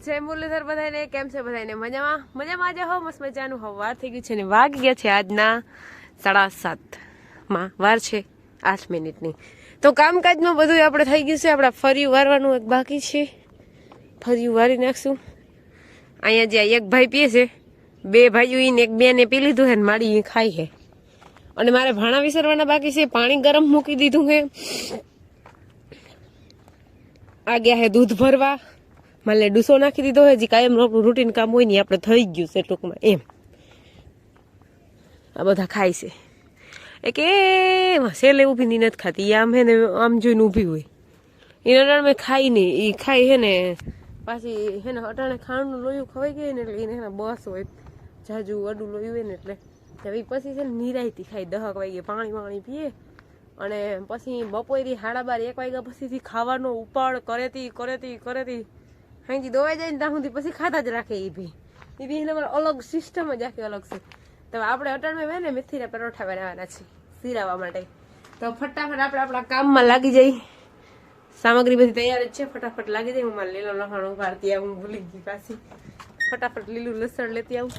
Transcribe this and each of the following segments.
જય મુરલીધર બધાને કેમ છે બધાને મજામાં? મજામાં આજે હો, મસ્ત મજાનું. હવાર થઈ ગયું છે ને વાગ ગયા છે આજના સાડા સાતમાં. વાર છે આઠ મિનિટની. તો કામકાજમાં બધું આપણે થઈ ગયું છે. આપણે ફરી વારવાનું એક બાકી છે. ફરી વારી નાખશું. અહીંયા જે એક ભાઈ પીએ છે, બે ભાઈઓ ઈને એક બેને પી લીધું છે ને માડી ઈ ખાય છે અને મારે ભાણા વિસરવાના બાકી છે. પાણી ગરમ મૂકી દીધું છે આ ગયા હે દૂધ ભરવા. માલે ડૂસો નાખી દીધો હજી જે કાયમ રૂટીન કામ હોય ને આપણે થઈ ગયું છે ટૂંકમાં, એમ. આ બધા ખાય છે. એ કે સેલે ઊભી ની નથી ખાતી આમ હે ને, આમ જોઈને ઊભી હોય. એને અટાણે મેં ખાઈ નહીં એ ખાઈ હે ને, પાછી હે ને અટાણે ખાંડનું લોયું ખવાઈ ગયું ને એટલે એને બસ હોય. જાજુ અડું લોયું હોય ને એટલે. પછી છે ને નિરાયતી ખાઈ, દહક વાગે પાણી વાણી પીએ. અને પછી બપોરે સાડા બાર, એક વાગ્યા પછીથી ખાવાનો ઉપાડ કરેતી કરેતી કરેતી હાંજી દોવાઈ જાય ને ત્યાં સુધી પછી ખાતા જ રાખે એ ભી. એ ભી એને અલગ સિસ્ટમ જ આખી અલગ છે. તો આપણે અટાણમાં ને મેથીના પરોઠા બનાવવાના છે સિરાવા માટે. તો ફટાફટ આપણે આપણા કામમાં લાગી જઈ. સામગ્રી બધી તૈયાર જ છે. ફટાફટ લાગી જાય હું મારે લીલો લસણ ઉભારતી આવું, ભૂલી ગઈ પાછી. ફટાફટ લીલું લસણ લેતી આવું.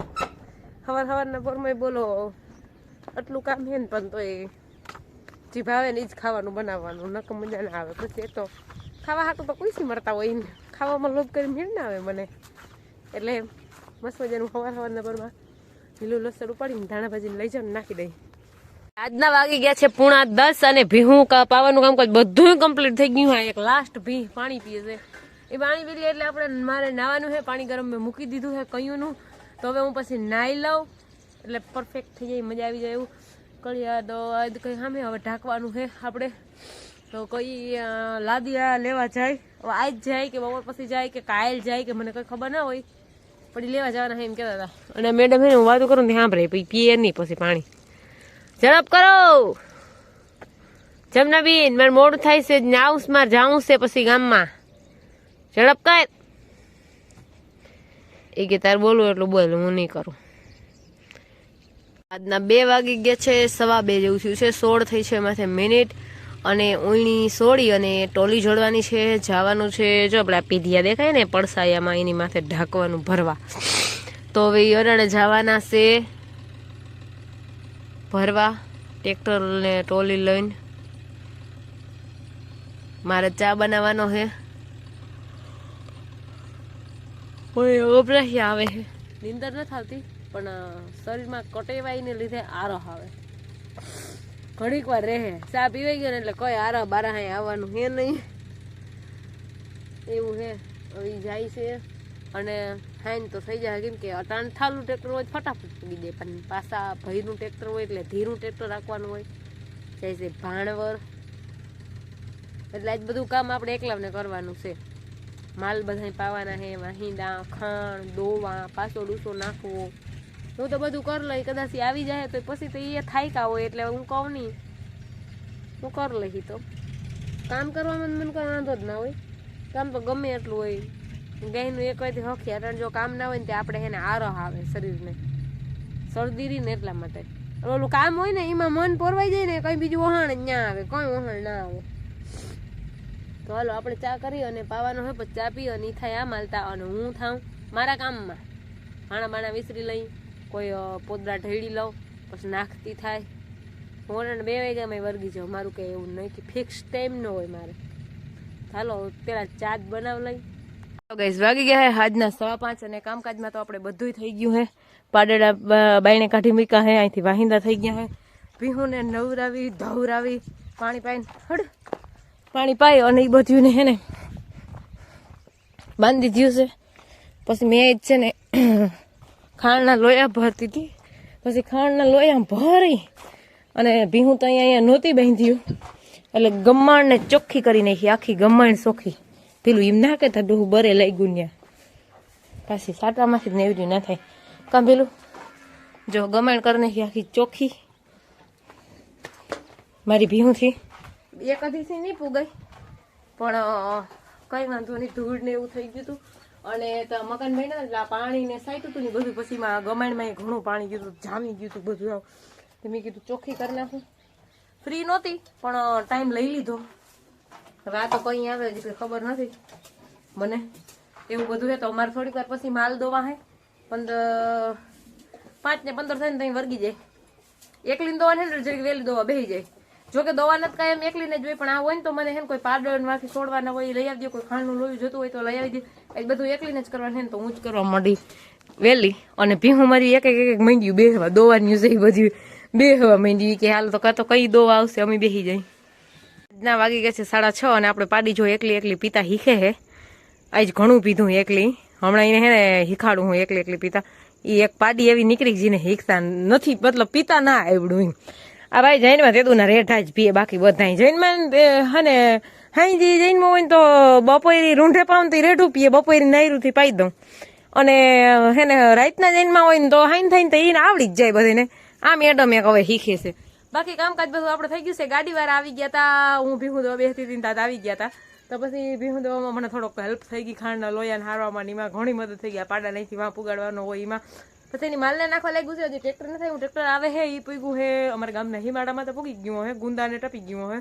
સવાર સવારના પોરમાં બોલો, આટલું કામ છે ને પણ તો એ જે ભાવે ને એ જ ખાવાનું બનાવવાનું. નક મજા ના આવે. પછી એ તો ખાવા હાટું તો કોઈ મળતા હોય ને? ખાવામાં લોભ કરી મેળ ના આવે મને. એટલે મસ્ત મજાનું સવાર સવારના પરમાં લીલું લસણ ઉપાડીને ધાણા ભાજીને લઈ જાઉં નાખી દઈ. આજના વાગી ગયા છે પૂણા દસ અને ભીહું પાવાનું કામકાજ બધું કમ્પ્લીટ થઈ ગયું હા એક લાસ્ટ ભી પાણી પીએ છે. એ પાણી પી એટલે આપણે મારે નાવાનું છે. પાણી ગરમ મેં મૂકી દીધું છે કયુંનું. તો હવે હું પછી નાહી લઉં. એટલે પરફેક્ટ થઈ જાય, મજા આવી જાય એવું. કળિયા દો કંઈ સામે હવે ઢાંકવાનું છે આપણે. તો કઈ લાદીયા લેવા જાય. હવે આજ જાય કે બપોર પછી જાય કે કાયલ જાય કે મને કંઈ ખબર ના હોય. પણ લેવા જવાના એમ કહેતા હતા. અને મેડમ છે હું વાતો કરું ને સાંભળે. પછી પીએ નહીં પછી પાણી. ઝડપ કરો! જમનાબીન, મારે મોડું થાય છે. નાઉસ માર જાઉં છે પછી ગામમાં. ઝડપ કર! એ કે તાર બોલવું એટલું બોલ, હું નહીં કરું. આજના બે વાગી ગયા છે, સવા બે જેવું થયું છે. સોળ થઈ છે માથે મિનિટ. અને ઉણી સોળી અને ટોલી જોડવાની છે, જવાનું છે. જો આપણે આ પીધિયા દેખાય ને પડસાયામાં એની માથે ઢાંકવાનું ભરવા. તો હવે અરણે જવાના છે. ભરવા ટ્રેક્ટરને ટોલી લઈને. મારે ચા બનાવવાનો છે. કોઈ ઓબરાહી આવે છે. નીંદર નથી આવતી, પણ શરીરમાં કટેવાઈને લીધે આરો આવે. ઘણીક વાર રહે. ચા પીવાઈ ગયો ને એટલે કોઈ આરા બારા હાય આવવાનું હે નહીં. એવું હે. હવે જાય છે. અને હાઈન તો થઈ જાય કેમ કે થાલું ટ્રેક્ટર હોય ફટાફટ પૂગી દે. પણ પાછા ભયનું ટ્રેક્ટર હોય એટલે ધીરું ટ્રેક્ટર રાખવાનું હોય. જાય છે ભાણવર. એટલે આજ બધું કામ આપણે એકલાવને કરવાનું છે. માલ બધા પાવાના હે. વાહિંદા ખાણ, દોવા પાછો ડૂસો નાખવો. હું તો બધું કરી લઈ, કદાચ આવી જાય તો પછી તો એ થાય કા હોય એટલે હું કહું નહીં. હું કરી લઈ તો. કામ કરવામાં મને કોઈ વાંધો જ ના હોય. કામ તો ગમે એટલું હોય. ગાયનું એક વાયથી હખી કારણ જો કામ ના હોય ને તે આપણે એને આરહ આવે શરીરને. શરદી ને એટલા માટે. ઓલું કામ હોય ને એમાં મન પોરવાઈ જાય ને કંઈ બીજું વહાણ ના આવે, કોઈ વહાણ ના આવે. તો હાલો, આપણે ચા કરી અને પાવાનો હોય પછી ચા પી અને એ થાય આ માલતા અને હું થાઉં મારા કામમાં. ભાણા બાણા વિસરી લઈ. કોઈ પોદરા ઢળી લઉં, પછી નાખતી થાય. મોરણ બે વાગ્યામાં વર્ગી જાઉં. મારું કંઈ એવું નહીં કે ફિક્સ ટાઈમ ન હોય મારે. ચાલો પેલા ચા જ બનાવ લઈ. ગાઈઝ વાગી ગયા હે આજના સવા પાંચ અને કામકાજમાં તો આપણે બધુંય થઈ ગયું હે. પાડેડા બાયણે કાઢી મૂક્યા હે, અહીંથી વાહિંદા થઈ ગયા હે. ભીહુને નવરાવી, ધવરાવી, પાણી પાઈને, હડ, પાણી પાઈ અને એ બધું ને હે ને બાંધી દીધું છે. પછી મેં જ છે ને ખાંડના લોયા ભરતી હતી. પછી ખાંડના લોયા ભરી અને ભીહું તો અહીંયા અહીંયા નહોતી બાંધ્યું. એટલે ગમાણને ચોખ્ખી કરી નાખી, આખી ગમાણ ચોખ્ખી. પેલું એમ ના કહેતા ડોહું બરે લઈ ગયું ત્યાં પાછી સાટામાંથી જ નેવડ્યું ના થાય. કાં પેલું? જો ગમાણ કરી નાખી, આખી ચોખ્ખી. મારી ભીહુંથી. એક અધીથી નહીં પૂગાઈ પણ કંઈ વાંધો નહીં, ધૂળ ને એવું થઈ ગયું હતું. અને મકાન બન્યા એટલે આ પાણી ને સાઈટ હતું ને બધું. પછી માં ગમાણમાં ઘણું પાણી ગયું જામી ગયું હતું બધું તો મેં કીધું ચોખ્ખી કરી નાખું. ફ્રી નહોતી, પણ ટાઈમ લઈ લીધો. હવે આ તો કઈ આવે કંઈ ખબર નથી મને. એવું બધું છે તો અમારે થોડીક વાર પછી માલ દોવા હે. પંદર, પાંચ ને પંદર થાય ને ત્યાં વર્ગી જાય. એકલી દોવા ને જરીક વહેલી દોવા બેસી જાય. જો કે દવા નથી કાયમ એકલીને જ હોય, પણ આ હોય ને તો મને હે કોઈ પાવડરમાંથી છોડવાના હોય લઈ આવજો, કોઈ ખાણનું લોહી જોતું હોય તો લઈ આવી દે એ બધું એકલીને જ કરવાનું ને તો હું જ કરવા માંડી વહેલી અને ભીહું મારી એક એક એક માંડ્યું બે હવા દોવાની છે એ બધી. બે હવા માંડી કે હાલ તો કાં તો કઈ દોવા આવશે, અમે બેસી જાય ના વાગી ગયા છે સાડા છ અને આપણે પાડી જો એકલી એકલી પીતા હીખે હે. આજ ઘણું પીધું એકલી. હમણાં એને હે ને શીખાડું હું એકલી એકલી પીતા. એ એક પાડી એવી નીકળી જેને હીખતા નથી, મતલબ પીતા ના આવડું એમ. આ ભાઈ જૈનમાં તેદું ના રેઠા જ પીએ બાકી બધા જૈનમાં હે ને હાઈ જૈનમાં હોય ને તો બપોરી રૂંઢે પાઉં તો રેઢું પીએ, બપોરી નાયરુંથી પાઈ દઉં. અને, હે ને, રાતના જૈનમાં હોય ને તો હાઈન થઈને તો એને આવડી જ જાય બધાને. આ મેડમ એક હવે શીખે છે. બાકી કામકાજ બધું આપણે થઈ ગયું છે. ગાડી વાળા આવી ગયા હતા હું ભીહું દવા બેસતી હતી તાત આવી ગયા હતા તો પછી ભીહું દવામાં મને થોડોક હેલ્પ થઈ ગઈ, ખાંડના લોયાને હારવામાં એમાં ઘણી મદદ થઈ ગયા પાડા અહીંથી વાં પુગાડવાનો હોય એમાં. પછી એની માલને નાખવા લાગ્યું છે, હજી ટ્રેક્ટર નથી હું ટ્રેક્ટર આવે હે એ પૂગ્યું હે. અમારા ગામના હિમાડામાં તો પૂગી ગયું હે, ગુંદાને ટપી ગયું હે.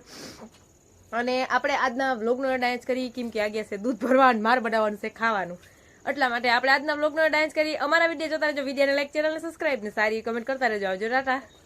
અને આપણે આજના વ્લોગનો ડાન્સ કરી કેમ કે આ છે દૂધ ભરવાનું, માર બનાવવાનું છે, ખાવાનું. એટલા માટે આપણે આજના વ્લોગનો ડાન્સ કરી અમારા વીડિયો જોતા રહેજો વિડીયોને લાઈક ચેનલને સબસ્ક્રાઈબ ને સારી કમેન્ટ કરતા રહેજો. આવજો, ટાટા.